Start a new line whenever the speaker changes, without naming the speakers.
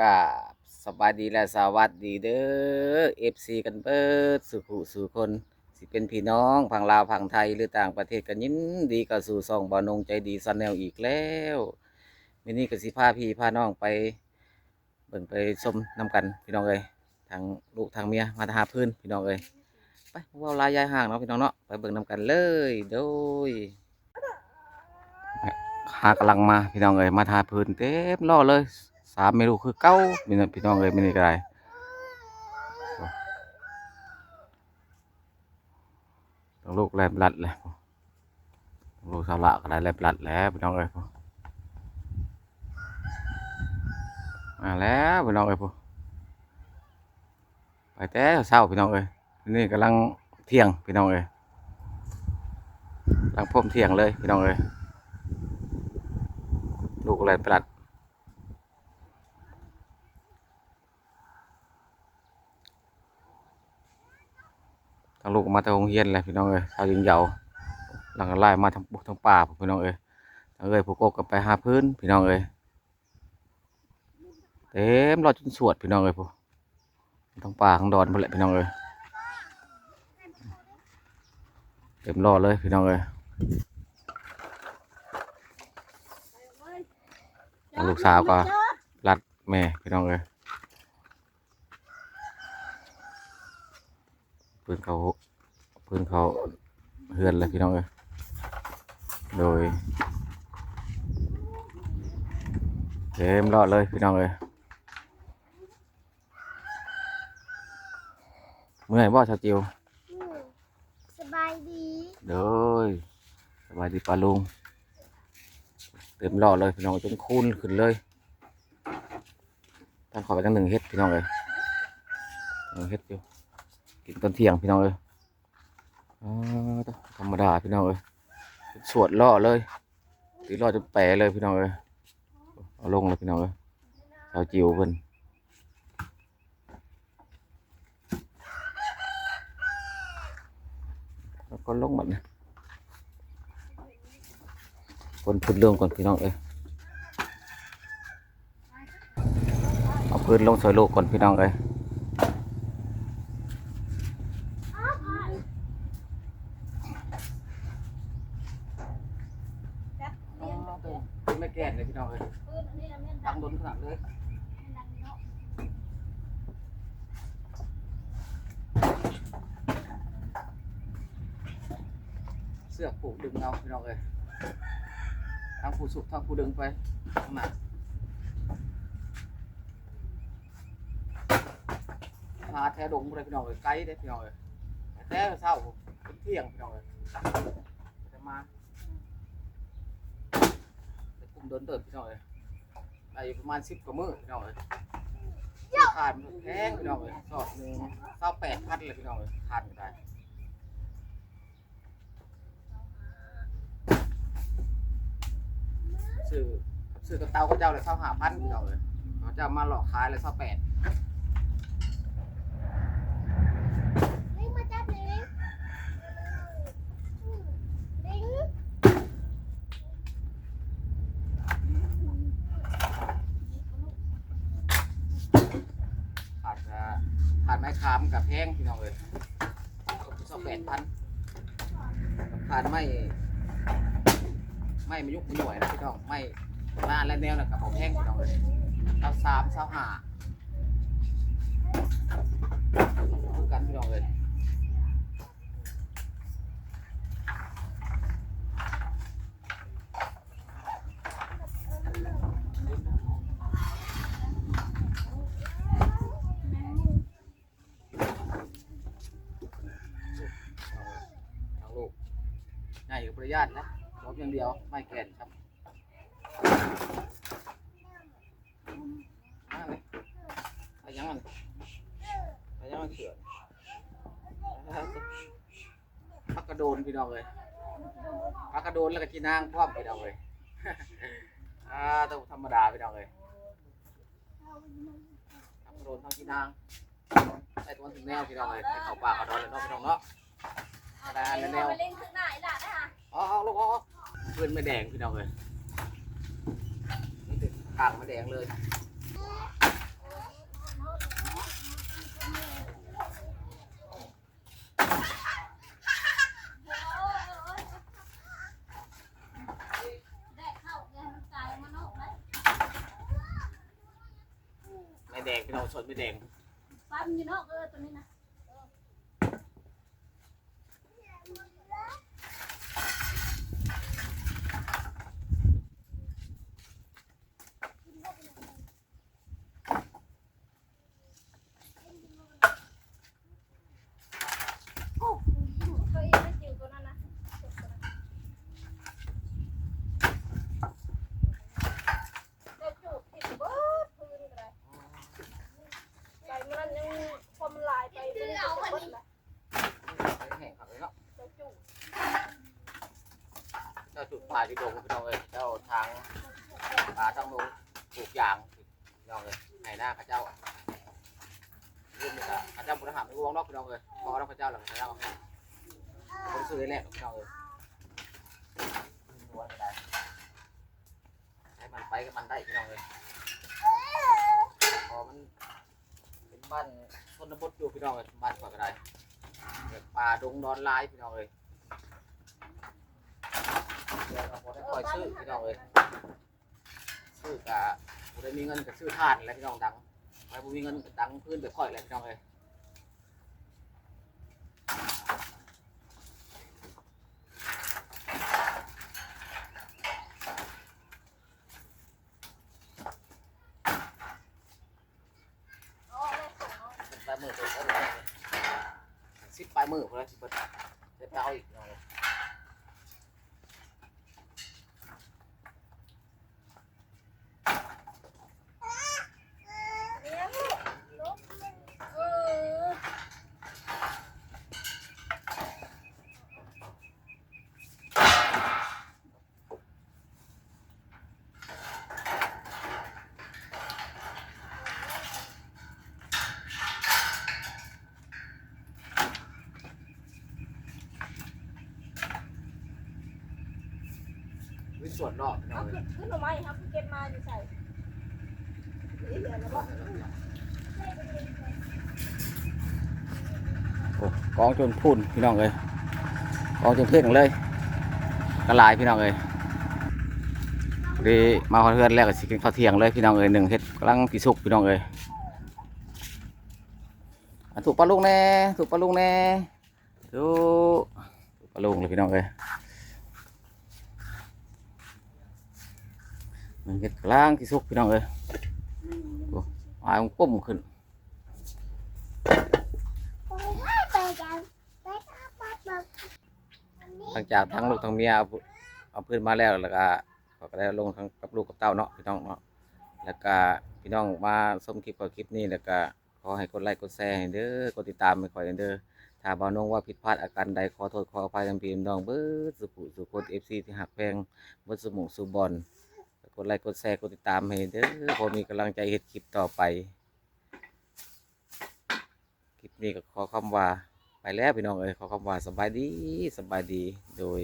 กราบสบายดีและสวัสดีเด้อเอฟซีกันเบิดสุขุสู่คน สิเป็นพี่น้องพังลาวพังไทยหรือต่างประเทศกันยินดีกับสู่ส่องบอนงใจดีซันแนลอีกแล้วมินี่ก็สิพาพี่พาน้องไปเบิ่งไปชมนำกันพี่น้องเอ้ยทางลูกทางเมียมาหาพื้นพี่น้องเอ้ยไปเว่าลายยายห่างเนาะพี่น้องเนาะไปเบิ่งนำกันเลยโดยหากำลังมาพี่น้องเอ้ยมาทาพื้นเต็มรอเลย สามเมนูคือเก้าพี่น้องพี่น้องเอ้ยมินี่ก็ได้ต้องลูกแลบลัดเลยลูกสาวละก็ได้แลบลัดแล้วพี่น้องเอ้ยมาแล้วพี่น้องเอ้ยพูไปแต่เศร้าพี่น้องเอ้ยนี่กำลังเที่ยงพี่น้องเอ้ยกำลังพ่มเที่ยงเลยพี่น้องเอ้ยลูกอะไรประหลัด ทางลูกมาทางโรงเรียนเลยพี่น้องเอ้ยชาวยิงเหยาหลังไล่มาทางปุทางป่าพี่น้องเอ้ยทางเอ้ยผู้กกก็ไปหาพื้นพี่น้องเอ้ยเต็มรอจนสวดพี่น้องเลยพวกทั้งป่าทั้งดอนหมดแหละพี่น้องเลยเต็มรอเลยพี่น้องเลยลูกสาวก็รัดแม่พี่น้องเลย ปืนเขาปืนเขาเฮือนเลยพี่น้องเลยโดยเต็มรอดเลยพี่น้องเลยเมื่อยบ่ชาวจิว
อืมสบายดี
เด้อสบายดีปลาลุงเต็มรอดเลยพี่น้องจนคูนขึ้นเลยตั้งขอไปตั้งหนึ่งเฮ็ดพี่น้องเลยหนึ่งเฮ็ดอยู่ กินตอนเที่ยงพี่น้องเลยอ่าธรรมดาพี่น้องเลยสวดล่อเลยตีล่อจนแปรเลยพี่น้องเลยเอาลงเลยพี่น้องเลยชาวจิ๋วเพิ่นแล้วก็ลงแบบนี้คนพื้นเรื่องก่อนพี่น้องเอ้ยเอาพื้นลงสวยลูกก่อนพี่น้องเอ้ยไม่แก่เลย พี่น้องเอ้ยตั้งโดนขนาดเลยเสื้อผูกดึงเอาพี่น้องเอ้ยทั้งผู้สุกทั้งผู้ดึงไปข้างหน้าหาแท้ดงบ่ไปพี่น้องเอ้ยไกลเด้พี่น้องเอ้ยแท้เศร้าเป็นเที่ยงพี่น้องเอ้ยจะมา ไปกลุ่มเดินเติบพี่น้องเอ้ยได้ประมาณสิบกว่ามื้อพี่น้องเอ้ยขาดมันแพงพี่น้องเอ้ยสอดหนึ่งเศร้าแปดพันเลยพี่น้องเอ้ยขาดก็ได้ซื้อซื้อกับเตาเขาเจ้าเลยเท่าหาพันพี่น้องเลยเขาเจ้ามาหลอกขายเลยเท่าแปด
ลิงมาจับลิงอืมลิง
ขาดจะ ผ่านไม้คามกับแพงพี่น้องเลยสองแปดพันผ่านไม่ไม่มายุกมาหน่วยนะพี่น้องไม่มาและแนวนะกับของแพงพี่น้องเลยเท่าสามเราห้าคือกันพี่น้องเลย เอาลูก ง่ายอยู่ประหยัดนะรบอย่างเดียวไม่แก่นครับมาเลยไปยังมันไปยังมันเสือพักกระโดนพี่น้องเลยพักกระโดนแล้วก็กินนางพร้อมพี่น้องเลยอ่าต้องธรรมดาพี่น้องเลยพักกระโดนทั้งกินนางใส่ตัวถึงแนวพี่น้องเลยให้เข้าปากกระโดนเลยเนาะพี่น้องเนาะได้อันละแนว
อ๋
อลูกอ๋อเพื่อนมาแดงพี่น้องเลยนี่ถึงกางมาแดงเลยไม่แดงพี่น้อาสดไม่แดง
ปั๊มอยู่นอกเออตัวนี้นะ ดิโดง
พี่น้องเลยเจ้าทางป่าทางลงปลูกยางพี่น้องเลยไหนหน้าข้าเจ้ารื่องนี้ก็ข้าเจ้าบุญหามไม่วงนอกพี่น้องเลยพอแล้วข้าเจ้าหลังข้าเจ้าคนซื้อแรกพี่น้องเลยให้มันไปกับมันได้พี่น้องเลยพอมันเป็นบ้านชนบทอยู่พี่น้องเลยบ้านก่อนก็ได้ป่าดงดอนลายพี่น้องเลย คอยซื้อพี่น้องเลยซื้อกะบ่ได้มีเงินก็ซื้อทานแหล้วพี่น้องดังไปบ่มีเงินก็ดังพื้นไปค่อยแหล้วพี่น้องเลยเป็นปลายมือเป็นปลายมือสิบปลายมือเพื่อสิบเปิดเจ็ดเก้าอีกพี่น้องเลย ส่วนรอบพี่น้อ
เอา
งเลย
ขึ้นขึ้นมาไหมครับเก็บมาอยู่ใส่เดี๋ยวแล้วก็
โอ้กองจนพุ่นพี่น้องเลยกองจนเพ่งเลยกระลายพี่น้องเลยดีมาเพื่อนแล้วก็สิกินข้าวเที่ยงเลยพี่น้องเลยหนึ่งเฮ็ดกำลังปีสุกพี่น้องเลยอะถูกปลาลุงแน่ถูกปลาลุงแน่ถูกถูกปลาลุงเลยพี่น้องเลยหนึ่ง เฮ็ดกลังปีสุกพี่น้องเลยอ้อายมันปุ่มขึ้นหลังจากทั้งลูกทั้งเมียเอาเอาพื่อนมาแล้วแล้วก็ก็ได้ลงทั้งกับลูกกับเต้าเนาะพี่น้องเนาะแล้วก็พี่น้องมาชมคลิปกับคลิปนี้แล้วก็ขอให้กดไลค์กดแชร์ให้เด้อกดติดตามให้คอยเด้อถ้าบ่าวนงว่าผิดพลาดอาการใดขอโทษขออภัยทางพี่น้องเบิดสุขุสุขคน FC ที่หักแพงเบิดสมุสุบอล กดไลค์กดแชร์กดติดตามให้เด้อผมมีกำลังใจเฮ็ดคลิปต่อไป คลิปนี้ก็ขอคำว่าไปแล้วพี่น้องเอ้ยขอคำว่าสบายดีสบายดีโดย